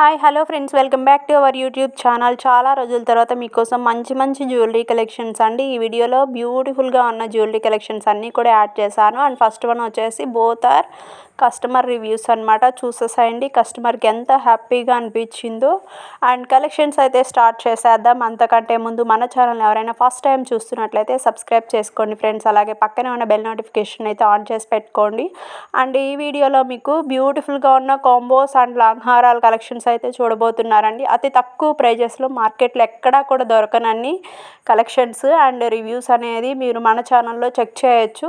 Hi hello friends. Welcome back to our YouTube channel. చాలా రోజుల తర్వాత మీకోసం మంచి మంచి జ్యువెలరీ కలెక్షన్స్ అండి. ఈ వీడియోలో బ్యూటిఫుల్గా ఉన్న జ్యువెలరీ కలెక్షన్స్ అన్నీ కూడా యాడ్ చేశాను. అండ్ ఫస్ట్ వన్ వచ్చేసి బోత్ ఆర్ కస్టమర్ రివ్యూస్ అనమాట చూసేసాయండి. కస్టమర్కి ఎంత హ్యాపీగా అనిపించిందో. అండ్ కలెక్షన్స్ అయితే స్టార్ట్ చేసేద్దాం. అంతకంటే ముందు మన ఛానల్ ఎవరైనా ఫస్ట్ టైం చూస్తున్నట్లయితే సబ్స్క్రైబ్ చేసుకోండి ఫ్రెండ్స్. అలాగే పక్కనే ఉన్న బెల్ నోటిఫికేషన్ అయితే ఆన్ చేసి పెట్టుకోండి. అండ్ ఈ వీడియోలో మీకు బ్యూటిఫుల్గా ఉన్న కాంబోస్ అండ్ లాంగ్ హారాల కలెక్షన్స్ అయితే చూడబోతున్నారండి. అతి తక్కువ ప్రైజెస్లో మార్కెట్లో ఎక్కడా కూడా దొరకనన్ని కలెక్షన్స్ అండ్ రివ్యూస్ అనేది మీరు మన ఛానల్లో చెక్ చేయొచ్చు.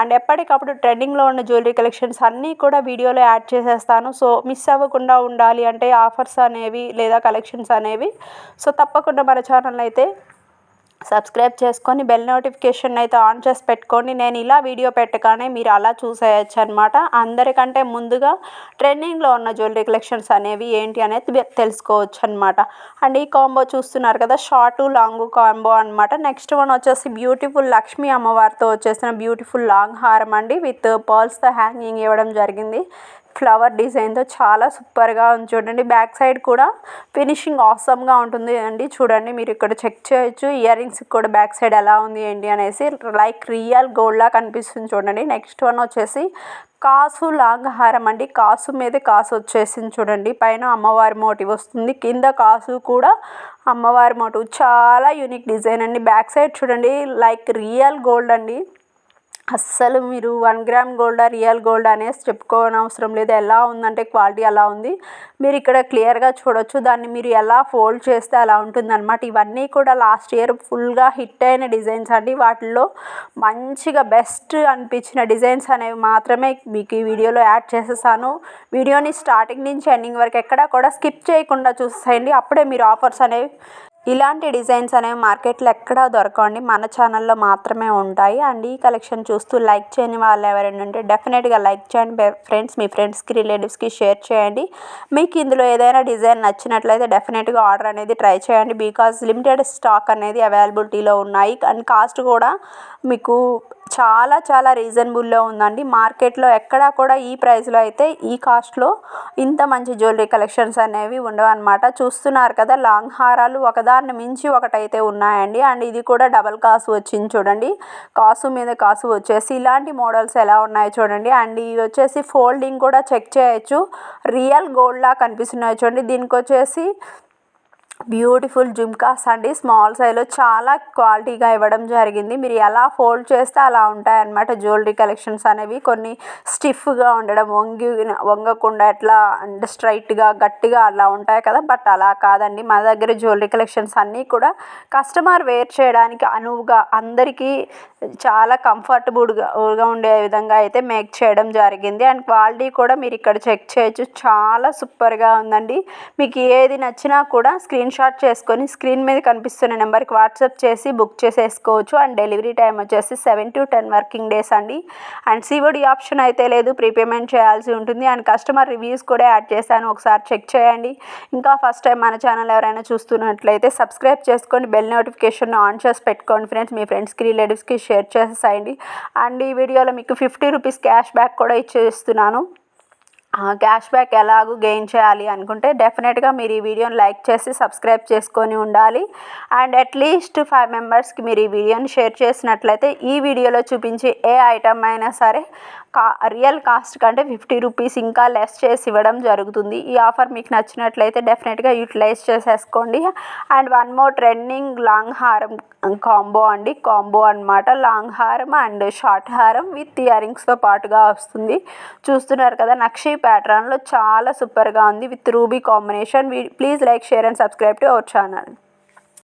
అండ్ ఎప్పటికప్పుడు ట్రెండింగ్లో ఉన్న జ్యువెలరీ కలెక్షన్స్ అన్నీ కూడా వీడియోలో యాడ్ చేసేస్తాను. సో మిస్ అవ్వకుండా ఉండాలి అంటే ఆఫర్స్ అనేవి లేదా కలెక్షన్స్ అనేవి. సో తప్పకుండా మన ఛానల్ అయితే సబ్స్క్రైబ్ చేసుకొని బెల్ నోటిఫికేషన్ అయితే ఆన్ చేసి పెట్టుకోండి. నేను ఇలా వీడియో పెట్టగానే మీరు అలా చూసేయచ్చు అనమాట అందరికంటే ముందుగా ట్రెండింగ్లో ఉన్న జ్యువెలరీ కలెక్షన్స్ అనేవి ఏంటి అనేది తెలుసుకోవచ్చు అనమాట అండ్ ఈ కాంబో చూస్తున్నారు కదా షార్ట్ లాంగ్ కాంబో అనమాట నెక్స్ట్ వన్ వచ్చేసి బ్యూటిఫుల్ లక్ష్మీ అమ్మవారితో వచ్చేసిన బ్యూటిఫుల్ లాంగ్ హారం అండి. విత్ పర్ల్స్తో హ్యాంగింగ్ ఇవ్వడం జరిగింది. ఫ్లవర్ డిజైన్తో చాలా సూపర్గా ఉంది. చూడండి బ్యాక్ సైడ్ కూడా ఫినిషింగ్ ఆసమ్గా ఉంటుంది అండి. చూడండి మీరు ఇక్కడ చెక్ చేయొచ్చు. ఇయర్ రింగ్స్ కూడా బ్యాక్ సైడ్ ఎలా ఉంది ఏంటి అనేసి లైక్ రియల్ గోల్డ్లా కనిపిస్తుంది చూడండి. నెక్స్ట్ వన్ వచ్చేసి కాసు లాంగ్ హారం అండి. కాసు మీద కాసు వచ్చేసింది చూడండి. పైన అమ్మవారి మోటివ్ వస్తుంది. కింద కాసు కూడా అమ్మవారి మోటివ్. చాలా యూనిక్ డిజైన్ అండి. బ్యాక్ సైడ్ చూడండి లైక్ రియల్ గోల్డ్ అండి. అస్సలు మీరు వన్ గ్రామ్ గోల్డా రియల్ గోల్డ్ అనేసి చెప్పుకోనవసరం లేదు. ఎలా ఉందంటే క్వాలిటీ అలా ఉంది. మీరు ఇక్కడ క్లియర్గా చూడొచ్చు. దాన్ని మీరు ఎలా ఫోల్డ్ చేస్తే అలా ఉంటుందన్నమాట. ఇవన్నీ కూడా లాస్ట్ ఇయర్ ఫుల్గా హిట్ అయిన డిజైన్స్ అండి. వాటిల్లో మంచిగా బెస్ట్ అనిపించిన డిజైన్స్ అనేవి మాత్రమే మీకు ఈ వీడియోలో యాడ్ చేసేసాను. వీడియోని స్టార్టింగ్ నుంచి ఎండింగ్ వరకు ఎక్కడా కూడా స్కిప్ చేయకుండా చూసేయండి అప్పుడే మీరు ఆఫర్స్ అనేవి ఇలాంటి డిజైన్స్ అనేవి మార్కెట్లో ఎక్కడా దొరకండి మన ఛానల్లో మాత్రమే ఉంటాయి. అండ్ ఈ కలెక్షన్ చూస్తూ లైక్ చేయని వాళ్ళు ఎవరైనా ఉంటే డెఫినెట్గా లైక్ చేయండి. ఫ్రెండ్స్ మీ ఫ్రెండ్స్కి రిలేటివ్స్కి షేర్ చేయండి. మీకు ఇందులో ఏదైనా డిజైన్ నచ్చినట్లయితే డెఫినెట్గా ఆర్డర్ అనేది ట్రై చేయండి. బికాజ్ లిమిటెడ్ స్టాక్ అనేది అవైలబిలిటీలో ఉన్నాయి. అండ్ కాస్ట్ కూడా మీకు చాలా చాలా రీజనబుల్లో ఉందండి. మార్కెట్లో ఎక్కడా కూడా ఈ ప్రైస్లో అయితే ఈ కాస్ట్లో ఇంత మంచి జ్యువెలరీ కలెక్షన్స్ అనేవి ఉండవు అనమాట చూస్తున్నారు కదా లాంగ్ హారాలు ఒకదాన్ని మించి ఒకటైతే ఉన్నాయండి. అండ్ ఇది కూడా డబల్ కాసు వచ్చింది చూడండి. కాసు మీద కాసు వచ్చేసి ఇలాంటి మోడల్స్ ఎలా ఉన్నాయో చూడండి. అండ్ ఇవి వచ్చేసి ఫోల్డింగ్ కూడా చెక్ చేయొచ్చు. రియల్ గోల్డ్లా కనిపిస్తున్నాయి చూడండి. దీనికి వచ్చేసి బ్యూటిఫుల్ జుమ్కాస్ అండి. స్మాల్ సైజ్లో చాలా క్వాలిటీగా ఇవ్వడం జరిగింది. మీరు ఎలా ఫోల్డ్ చేస్తే అలా ఉంటాయన్నమాట జ్యువెలరీ కలెక్షన్స్ అనేవి. కొన్ని స్టిఫ్గా ఉండడం వంగి వంగకుండా ఎట్లా అంటే స్ట్రైట్గా గట్టిగా అలా ఉంటాయి కదా. బట్ అలా కాదండి. మా దగ్గర జ్యువెలరీ కలెక్షన్స్ అన్నీ కూడా కస్టమర్ వేర్ చేయడానికి అనువుగా అందరికీ చాలా కంఫర్టబుల్గా ఉండే విధంగా అయితే మేక్ చేయడం జరిగింది. అండ్ క్వాలిటీ కూడా మీరు ఇక్కడ చెక్ చేయొచ్చు. చాలా సూపర్గా ఉందండి. మీకు ఏది నచ్చినా కూడా స్క్రీన్ షాట్ చేసుకొని స్క్రీన్ మీద కనిపిస్తున్న నెంబర్కి వాట్సాప్ చేసి బుక్ చేసేసుకోవచ్చు. అండ్ డెలివరీ టైం వచ్చేసి seven to ten working days అండి. అండ్ సివడి ఆప్షన్ అయితే లేదు. ప్రీపేమెంట్ చేయాల్సి ఉంటుంది. అండ్ కస్టమర్ రివ్యూస్ కూడా యాడ్ చేశాను. ఒకసారి చెక్ చేయండి. ఇంకా ఫస్ట్ టైం మన ఛానల్ ఎవరైనా చూస్తున్నట్లయితే సబ్స్క్రైబ్ చేసుకొని బెల్ నోటిఫికేషన్ ఆన్ చేసి పెట్టుకోండి ఫ్రెండ్స్. మీ ఫ్రెండ్స్కి రిలేటివ్స్కి షేర్ చేసేసాయండి. అండ్ ఈ వీడియోలో మీకు ఫిఫ్టీ రూపీస్ క్యాష్ బ్యాక్ కూడా ఇచ్చేస్తున్నాను. క్యాష్ బ్యాక్ ఎలాగూ గెయిన్ చేయాలి అనుకుంటే డెఫినెట్గా మీరు ఈ వీడియోని లైక్ చేసి సబ్స్క్రైబ్ చేసుకొని ఉండాలి. అండ్ అట్లీస్ట్ ఫైవ్ మెంబర్స్కి మీరు ఈ వీడియోని షేర్ చేసినట్లయితే ఈ వీడియోలో చూపించే ఏ ఐటమ్ అయినా సరే కా రియల్ కాస్ట్ కంటే ఫిఫ్టీ రూపీస్ ఇంకా లెస్ చేసి ఇవ్వడం జరుగుతుంది. ఈ ఆఫర్ మీకు నచ్చినట్లయితే డెఫినెట్గా యూటిలైజ్ చేసేసుకోండి. And one more trending long హారం కాంబో అండి. కాంబో అనమాట లాంగ్ హారం అండ్ షార్ట్ హారం విత్ ఇయరింగ్స్తో పాటుగా వస్తుంది. చూస్తున్నారు కదా నక్షి ప్యాటర్న్లో చాలా సూపర్గా ఉంది. With ruby combination please like share and subscribe to our channel